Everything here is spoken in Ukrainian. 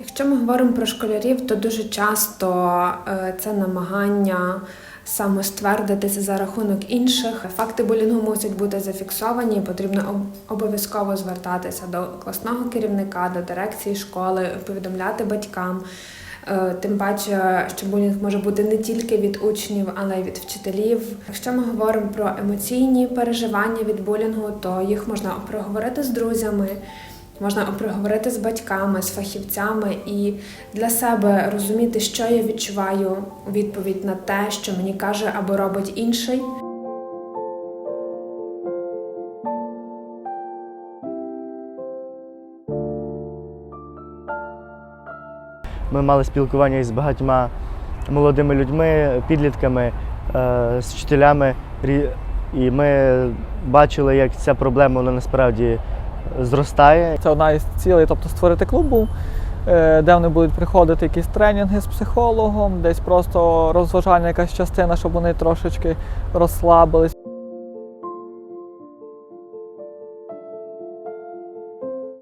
Якщо ми говоримо про школярів, то дуже часто е, це намагання самоствердитися за рахунок інших. Факти булінгу мусять бути зафіксовані. Потрібно обов'язково звертатися до класного керівника, до дирекції школи, повідомляти батькам. Е, Тим паче, що булінг може бути не тільки від учнів, але й від вчителів. Якщо ми говоримо про емоційні переживання від булінгу, то їх можна проговорити з друзями, можна проговорити з батьками, з фахівцями і для себе розуміти, що я відчуваю у відповідь на те, що мені каже або робить інший. Ми мали спілкування із багатьма молодими людьми, підлітками, е, з вчителями. І ми бачили, як ця проблема вона насправді зростає. Це одна із цілей, тобто створити клуб був, е, де вони будуть приходити якісь тренінги з психологом, десь просто розважальна якась частина, щоб вони трошечки розслабились.